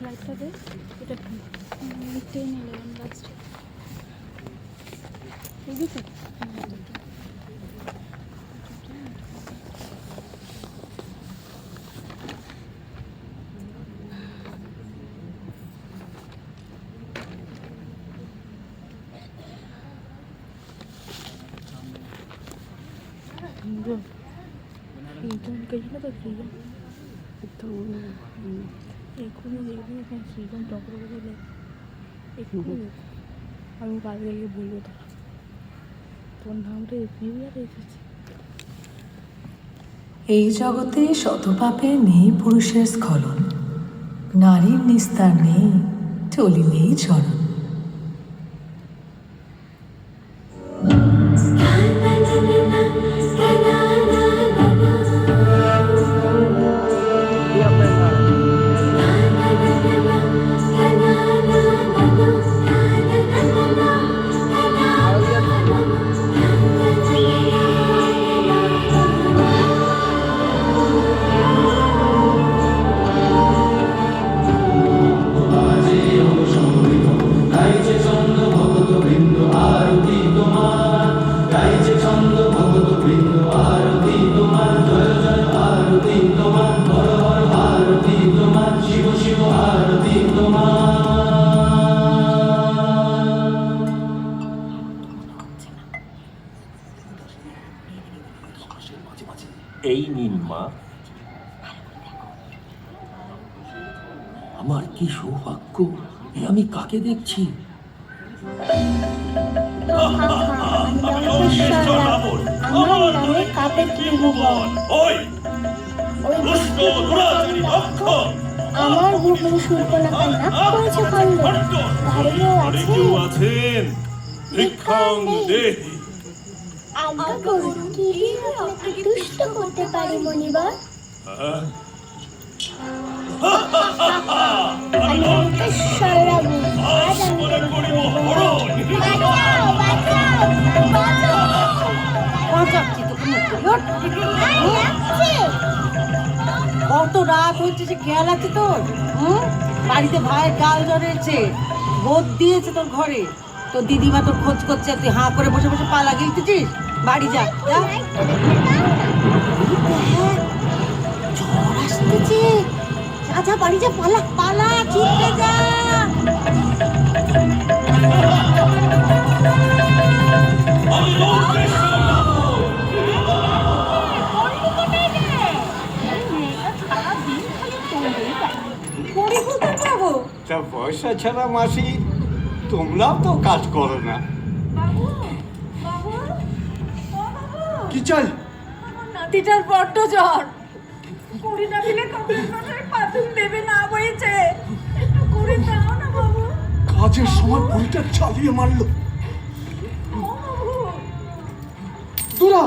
like this return ten eleven last will be good Hidung. Hidung kayaknya bagus juga. এক্ষুনি দেখবি সৃজন চক্রবর্তী এক্ষুনি আমি কালকে বলব তারা। তোর নামটা এসেছে এই জগতে শতপাপে নেই পুরুষের স্খলন। নারীর নিস্তার নেই চলিলেই চরণ। এই নিন মা। আমার কি সৌভাগ্য? আমি কাকে দেখছি? আমার ভুবন আছেন। ভিক্ষাং দেহি। আজ্ঞা করুন আপনাকে করতে পারি কত রাত হচ্ছে যে খেয়াল আছে তোর? হুম? বাড়িতে ভাইয়ের গাল জড়েছে বোধ দিয়েছে তোর ঘরে। তোর দিদিমা তোর খোঁজ করছে তুই হাঁ করে বসে বসে পা লাগিয়েছিস বাড়ি যা ঝড় আসতেছে। যা যা বাড়ি যা পালা পালা ছুটতে যা। তা পয়সা ছাড়া মাসি তোমরাও তো কাজ করো না। কি চাই? নাতিটার বড্ড জ্বর। কুড়ি না দিলে পাথুম দেবে না বইছে। একটু করে দাও না বাবু। কাজের সময় বইটা চালিয়ে মারলো। দূরা!